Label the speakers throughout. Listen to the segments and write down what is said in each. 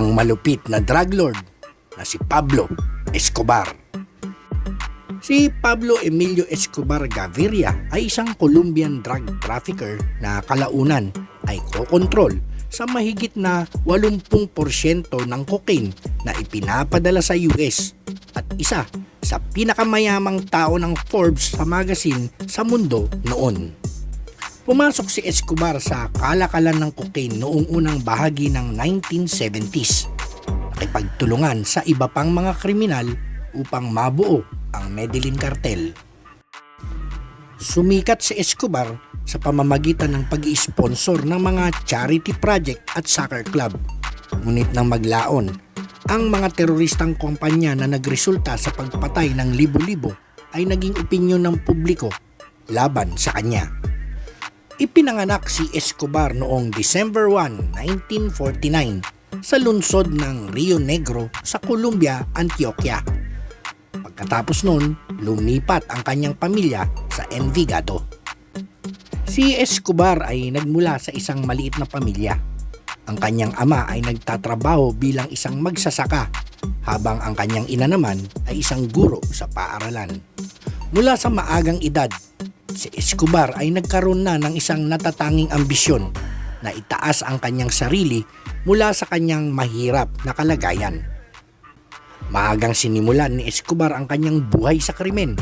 Speaker 1: ang malupit na drug lord na si Pablo Escobar. Si Pablo Emilio Escobar Gaviria ay isang Colombian drug trafficker na kalaunan ay kokontrol sa mahigit na 80% ng cocaine na ipinapadala sa US at isa sa pinakamayamang tao ng Forbes sa magazine sa mundo noon. Pumasok si Escobar sa kalakalan ng cocaine noong unang bahagi ng 1970s. Nakipagtulungan sa iba pang mga kriminal upang mabuo ang Medellin Cartel. Sumikat si Escobar sa pamamagitan ng pag sponsor ng mga charity project at soccer club. Ngunit nang maglaon, ang mga teroristang kumpanya na nagresulta sa pagpatay ng libo-libo ay naging opinyon ng publiko laban sa kanya. Ipinanganak si Escobar noong December 1, 1949 sa lungsod ng Rio Negro sa Colombia, Antioquia. Pagkatapos nun, lumipat ang kanyang pamilya sa Envigado. Si Escobar ay nagmula sa isang maliit na pamilya. Ang kanyang ama ay nagtatrabaho bilang isang magsasaka habang ang kanyang ina naman ay isang guro sa paaralan. Mula sa maagang edad, si Escobar ay nagkaroon na ng isang natatanging ambisyon na itaas ang kanyang sarili mula sa kanyang mahirap na kalagayan. Maagang sinimulan ni Escobar ang kanyang buhay sa krimen.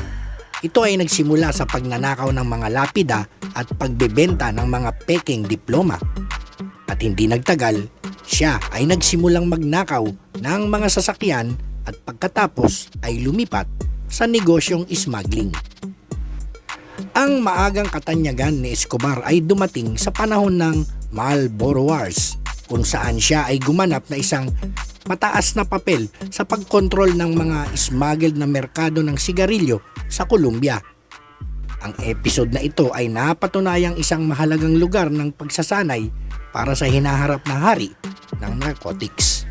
Speaker 1: Ito ay nagsimula sa pagnanakaw ng mga lapida at pagbebenta ng mga peking diploma. At hindi nagtagal, siya ay nagsimulang magnakaw ng mga sasakyan at pagkatapos ay lumipat sa negosyong smuggling. Ang maagang katanyagan ni Escobar ay dumating sa panahon ng Marlboro Wars kung saan siya ay gumanap na isang mataas na papel sa pagkontrol ng mga smuggled na merkado ng sigarilyo sa Colombia. Ang episode na ito ay napatunayang isang mahalagang lugar ng pagsasanay para sa hinaharap na hari ng narcotics.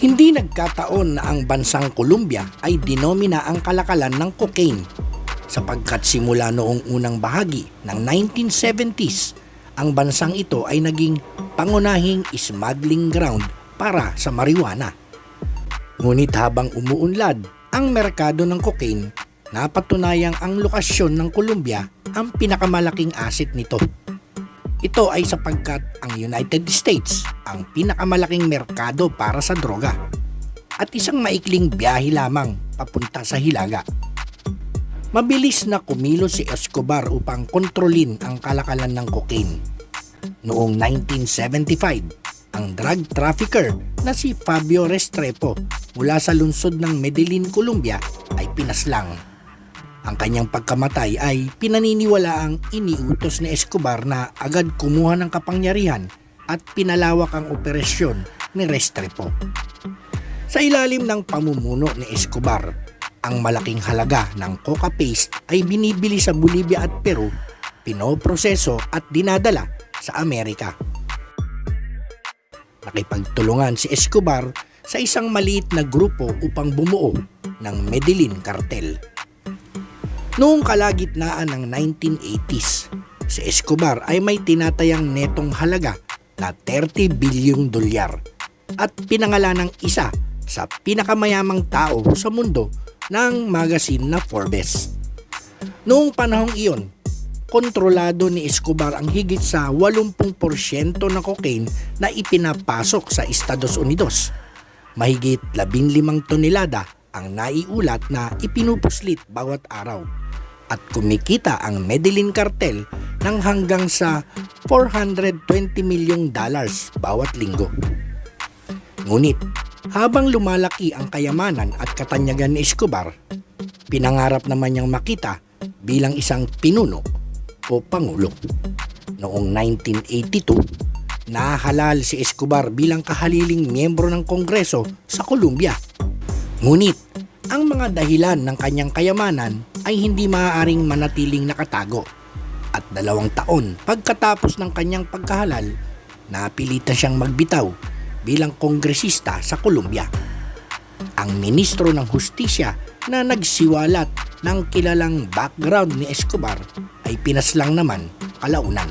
Speaker 1: Hindi nagkataon na ang bansang Colombia ay dinomina ang kalakalan ng cocaine sapagkat simula noong unang bahagi ng 1970s, ang bansang ito ay naging pangunahing smuggling ground para sa marijuana. Ngunit habang umuunlad ang merkado ng cocaine, napatunayang ang lokasyon ng Colombia ang pinakamalaking asset nito. Ito ay sapagkat ang United States ang pinakamalaking merkado para sa droga at isang maikling biyahe lamang papunta sa Hilaga. Mabilis na kumilos si Escobar upang kontrolin ang kalakalan ng cocaine. Noong 1975, ang drug trafficker na si Fabio Restrepo mula sa lungsod ng Medellin, Colombia ay pinaslang. Ang kanyang pagkamatay ay pinaniniwalaang iniutos ni Escobar na agad kumuha ng kapangyarihan at pinalawak ang operasyon ni Restrepo. Sa ilalim ng pamumuno ni Escobar, ang malaking halaga ng coca paste ay binibili sa Bolivia at Peru, pinoproseso at dinadala sa Amerika. Nakipagtulungan si Escobar sa isang maliit na grupo upang bumuo ng Medellin Cartel. Noong kalagitnaan ng 1980s, si Escobar ay may tinatayang netong halaga na 30 bilyong dolyar at pinangalan ng isa sa pinakamayamang tao sa mundo ng magazine na Forbes. Noong panahong iyon, kontrolado ni Escobar ang higit sa 80% ng cocaine na ipinapasok sa Estados Unidos. Mahigit 15 tonelada ang naiulat na ipinupuslit bawat araw at kumikita ang Medellin Cartel ng hanggang sa 420 milyong dollars bawat linggo. Ngunit habang lumalaki ang kayamanan at katanyagan ni Escobar, pinangarap naman niyang makita bilang isang pinuno o pangulo. Noong 1982, nahalal si Escobar bilang kahaliling miyembro ng Kongreso sa Colombia. Ngunit, ang mga dahilan ng kanyang kayamanan ay hindi maaaring manatiling nakatago. At dalawang taon pagkatapos ng kanyang pagkahalal, napilitan siyang magbitaw bilang kongresista sa Colombia. Ang ministro ng hustisya na nagsiwalat ng kilalang background ni Escobar ay pinaslang naman kalaunan.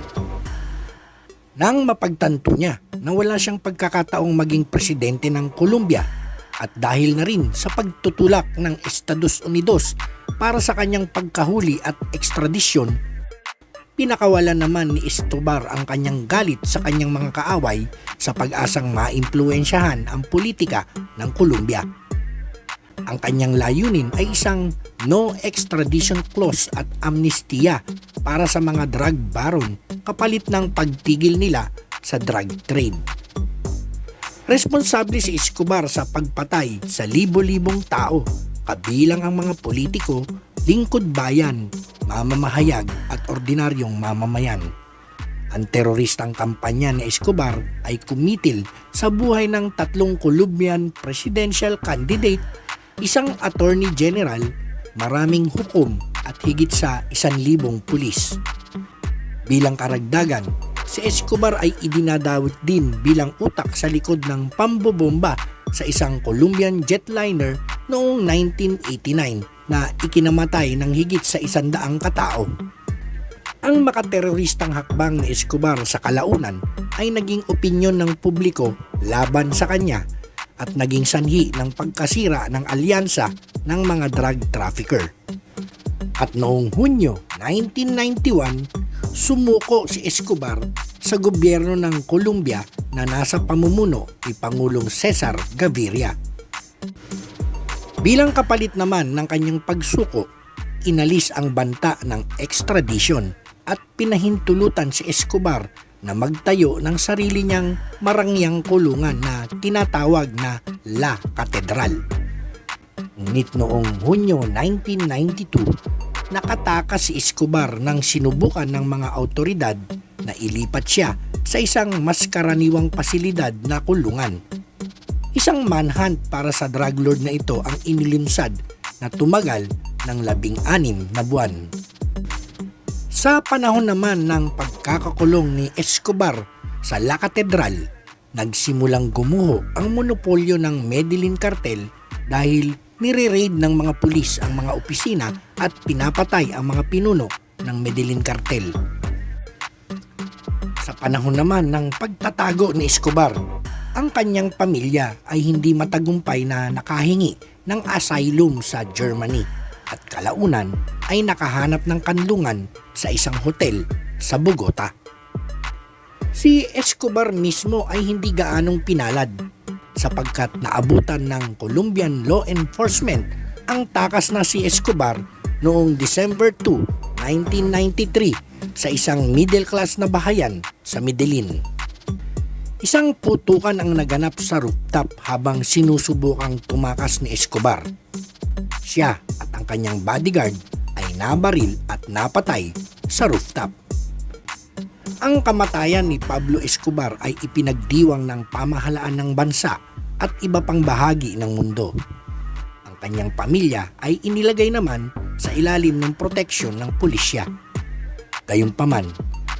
Speaker 1: Nang mapagtanto niya na wala siyang pagkakataong maging presidente ng Colombia at dahil na rin sa pagtutulak ng Estados Unidos para sa kanyang pagkahuli at ekstradisyon, pinakawalan naman ni Escobar ang kanyang galit sa kanyang mga kaaway sa pag-asang maimpluensyahan ang politika ng Colombia. Ang kanyang layunin ay isang no extradition clause at amnestia para sa mga drug baron kapalit ng pagtigil nila sa drug trade. Responsable si Escobar sa pagpatay sa libo-libong tao, kabilang ang mga politiko, lingkod bayan, mamamahayag at ordinaryong mamamayan. Ang teroristang kampanya ni Escobar ay kumitil sa buhay ng tatlong Colombian presidential candidate, isang attorney general, maraming hukom at higit sa isan libong pulis. Bilang karagdagan, si Escobar ay idinadawit din bilang utak sa likod ng pambobomba sa isang Colombian jetliner noong 1989 na ikinamatay ng higit sa isandaang katao. Ang makateroristang hakbang ni Escobar sa kalaunan ay naging opinyon ng publiko laban sa kanya at naging sanhi ng pagkasira ng alyansa ng mga drug trafficker. At noong Hunyo 1991, sumuko si Escobar sa gobyerno ng Colombia na nasa pamumuno ni Pangulong Cesar Gaviria. Bilang kapalit naman ng kanyang pagsuko, inalis ang banta ng extradition at pinahintulutan si Escobar na magtayo ng sarili niyang marangyang kulungan na tinatawag na La Catedral. Ngunit noong Hunyo 1992, nakatakas si Escobar nang sinubukan ng mga autoridad na ilipat siya sa isang mas karaniwang pasilidad na kulungan. Isang manhunt para sa drug lord na ito ang inilunsad na tumagal ng labing anim na buwan. Sa panahon naman ng pagkakakulong ni Escobar sa La Catedral, nagsimulang gumuho ang monopolyo ng Medellin Cartel dahil nire-raid ng mga pulis ang mga opisina at pinapatay ang mga pinuno ng Medellin Cartel. Sa panahon naman ng pagtatago ni Escobar, ang kanyang pamilya ay hindi matagumpay na nakahingi ng asylum sa Germany at kalaunan ay nakahanap ng kanlungan sa isang hotel sa Bogota. Si Escobar mismo ay hindi gaanong pinalad sapagkat naabutan ng Colombian law enforcement ang takas na si Escobar noong December 2, 1993 sa isang middle class na bahayan sa Medellin. Isang putukan ang naganap sa rooftop habang sinusubukang tumakas ni Escobar. Siya at ang kanyang bodyguard ay nabaril at napatay sa rooftop. Ang kamatayan ni Pablo Escobar ay ipinagdiwang ng pamahalaan ng bansa at iba pang bahagi ng mundo. Ang kanyang pamilya ay inilagay naman sa ilalim ng proteksyon ng pulisya. Gayunpaman,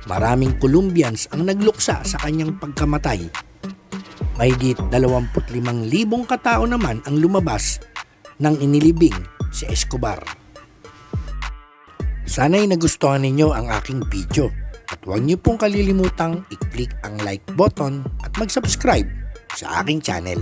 Speaker 1: maraming Colombians ang nagluksa sa kanyang pagkamatay. Mahigit 25,000 katao naman ang lumabas nang inilibing si Escobar. Sana'y nagustuhan ninyo ang aking video at huwag niyo pong kalilimutang i-click ang like button at mag-subscribe sa aking channel.